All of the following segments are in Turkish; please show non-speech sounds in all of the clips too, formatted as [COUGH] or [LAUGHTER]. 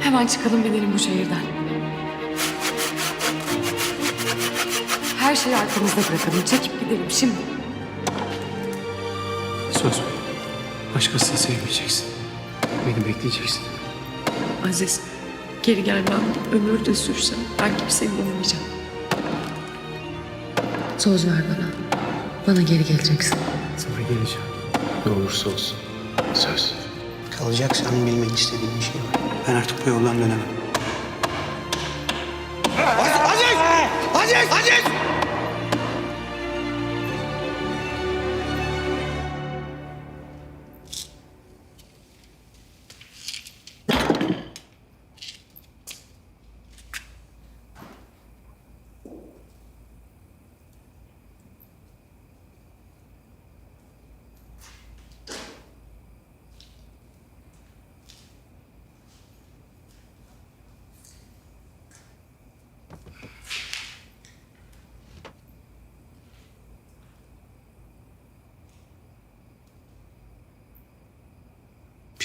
Hemen çıkalım gidelim bu şehirden. Her şeyi arkamızda bırakalım. Çekip gidelim şimdi. Söz ver. Başkasını sevmeyeceksin. Beni bekleyeceksin. Aziz, geri gelmem ömür de sürse ben kimseyi bulamayacağım. Söz ver bana. Bana geri geleceksin. Sana geleceğim. Ne olursa olsun. Söz. Kalacaksan bilmek istediğim bir şey var. Ben artık bu yoldan dönemem.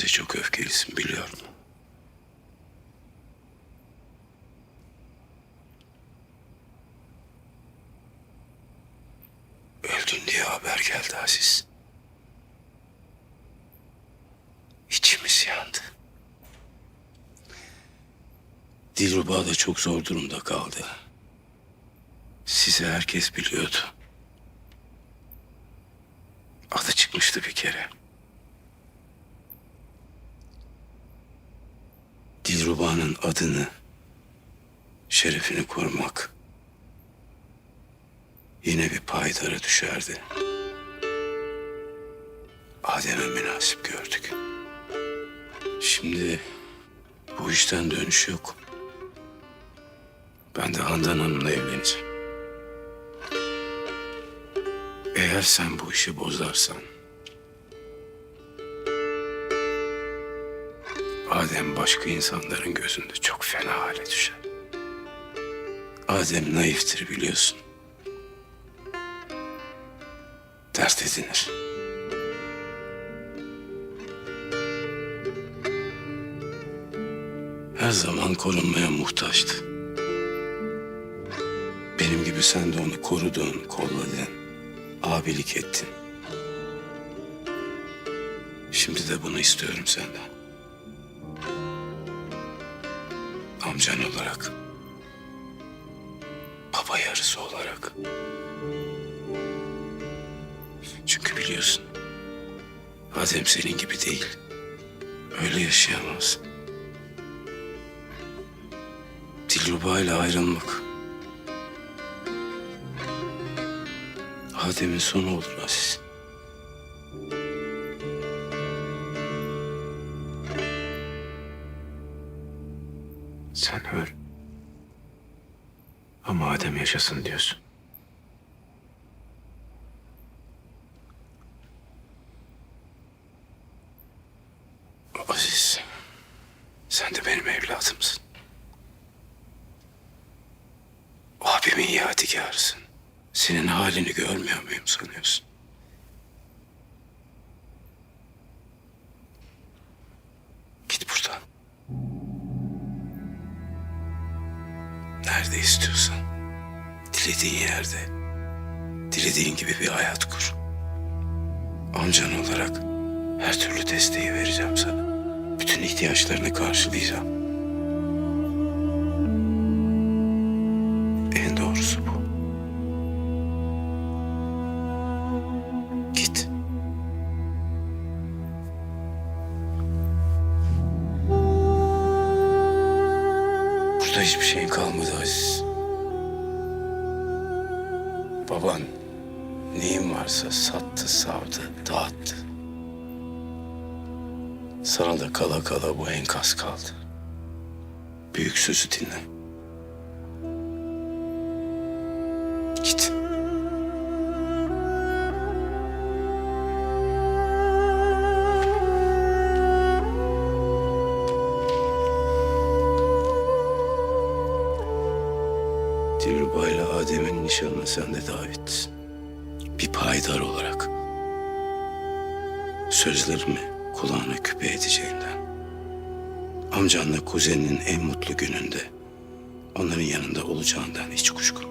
Bize çok öfkelisin biliyorum. Öldün diye haber geldi Aziz. İçimiz yandı. Dilruba da çok zor durumda kaldı. Sizi herkes biliyordu. Adı çıkmıştı bir kere. Dilruba'nın adını, şerefini korumak yine bir paydara düşerdi. Adem'e münasip gördük. Şimdi bu işten dönüş yok. Ben de Handan Hanım'la evleneceğim. Eğer sen bu işi bozarsan Adem başka insanların gözünde çok fena hale düşer. Adem naiftir biliyorsun. Dert edinir. Her zaman korunmaya muhtaçtı. Benim gibi sen de onu korudun, kolladın, abilik ettin. Şimdi de bunu istiyorum senden. Amcan olarak, baba yarısı olarak. Çünkü biliyorsun, Adem senin gibi değil. Öyle yaşayamaz. Dilruba ile ayrılmak. Adem'in sonu olur Aziz. Ama Adem yaşasın diyorsun. Aziz, sen de benim evladımsın. Abimin yadigarısın. Senin halini görmüyor muyum sanıyorsun? Nerede istiyorsan. Dilediğin yerde. Dilediğin gibi bir hayat kur. Amcan olarak her türlü desteği vereceğim sana. Bütün ihtiyaçlarını karşılayacağım. Hiçbir şeyin kalmadı Aziz. Baban neyin varsa sattı, savdı, dağıttı. Sana da kala kala bu enkaz kaldı. Büyük sözü dinle. Dilruba ile Adem'in nişanına sen de davetlisin. Bir payidar olarak. Sözlerimi kulağına küpe edeceğinden. amcanla kuzeninin en mutlu gününde onların yanında olacağından hiç kuşkum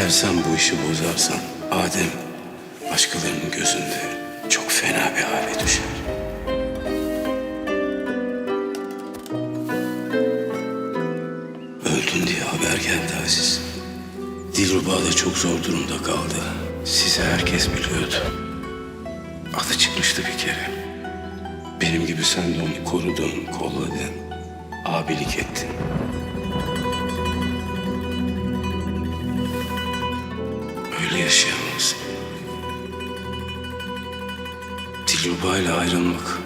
Eğer sen bu işi bozarsan Adem başkalarının gözünde çok fena bir hale düşer. Öldün diye haber geldi Aziz. Dilruba da çok zor durumda kaldı. Sizi herkes biliyordu. Adı çıkmıştı bir kere. Benim gibi sen de onu korudun, kolladın, abilik ettin. Öyle yaşayamaz. Dilruba ile ayrılmak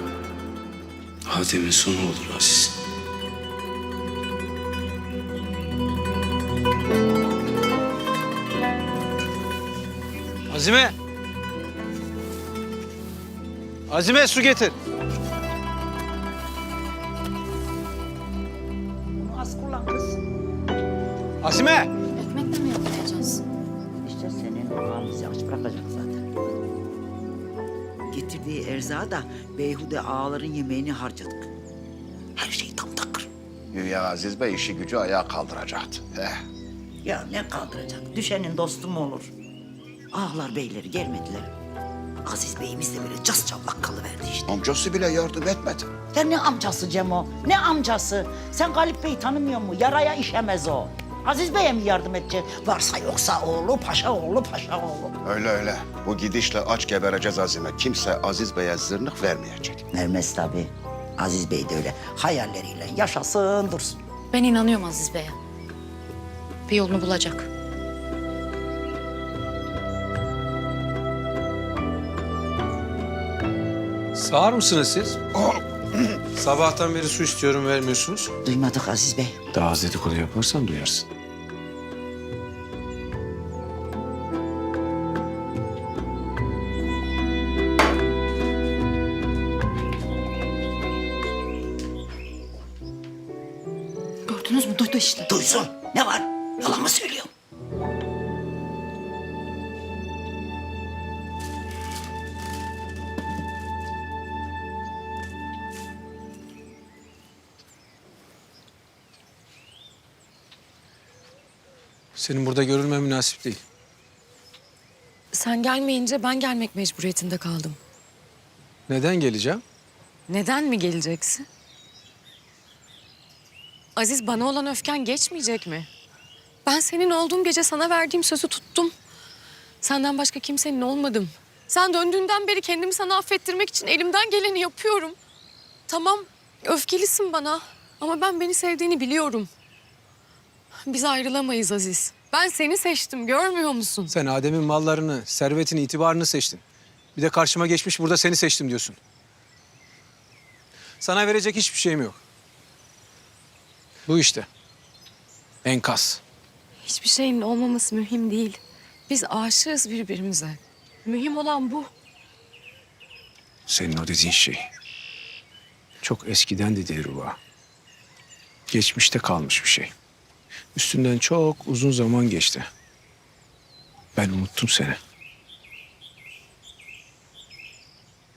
Adem'in sonu olur Aziz. Azime! Azime su getir. Az kullan kız. Azime! Senin ağan bizi aç bırakacak zaten. Getirdiği erzağı da beyhude ağaların yemeğini harcadık. Her şey tam takır. Güya Aziz Bey işi gücü ayağa kaldıracaktı. Eh, Ya ne kaldıracak? Düşenin dostu mu olur? Ağalar beyleri gelmediler. Aziz beyimiz de böyle cas çaplak kalıverdi işte. amcası bile yardım etmedi. Ya ne amcası Cemo? Ne amcası? Sen Galip Bey'i tanımıyor mu? Yaraya işemez o. Aziz Bey'e mi yardım edecek? Varsa yoksa oğlu, paşa oğlu, paşa oğlu. Öyle öyle. Bu gidişle aç gebereceğiz Azime. Kimse Aziz Bey'e zırnık vermeyecek. Vermez tabii. Aziz Bey de öyle hayalleriyle yaşasın dursun. Ben inanıyorum Aziz Bey'e. Bir yolunu bulacak. Sağır mısınız siz? [CLEARS THROAT] Sabahtan beri su istiyorum vermiyorsunuz. Duymadık Aziz Bey. Daha az dedikodu yaparsan duyarsın. Gördünüz mü? Duydu işte. Duysun. Ne var? Yalan mı söylüyor? Senin burada görülme münasip değil. Sen gelmeyince ben gelmek mecburiyetinde kaldım. Neden geleceğim? Neden mi geleceksin? Aziz bana olan öfken geçmeyecek mi? Ben senin olduğum gece sana verdiğim sözü tuttum. Senden başka kimsenin olmadım. Sen döndüğünden beri kendimi sana affettirmek için elimden geleni yapıyorum. Tamam, öfkelisin bana ama ben beni sevdiğini biliyorum. Biz ayrılamayız Aziz. Ben seni seçtim, görmüyor musun? Sen Adem'in mallarını, servetini, itibarını seçtin. Bir de karşıma geçmiş burada seni seçtim diyorsun. Sana verecek hiçbir şeyim yok. Bu işte. Enkaz. Hiçbir şeyin olmaması mühim değil. Biz aşığız birbirimize. Mühim olan bu. Senin o dediğin şey. Çok eskiden de Dilruba. Geçmişte kalmış bir şey. Üstünden çok uzun zaman geçti. Ben unuttum seni.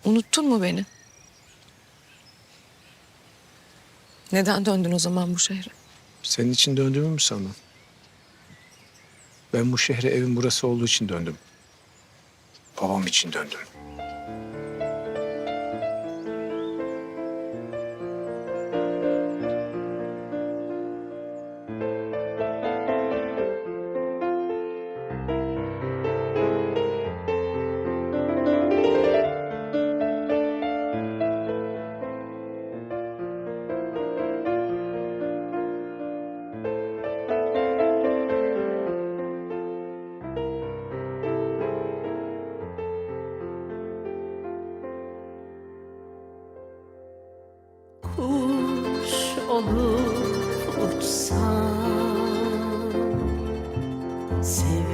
Unuttun mu beni? Neden döndün o zaman bu şehre? Senin için döndüğümü mü sandın? Ben bu şehre evim burası olduğu için döndüm. Babam için döndüm. olup uçsam Sev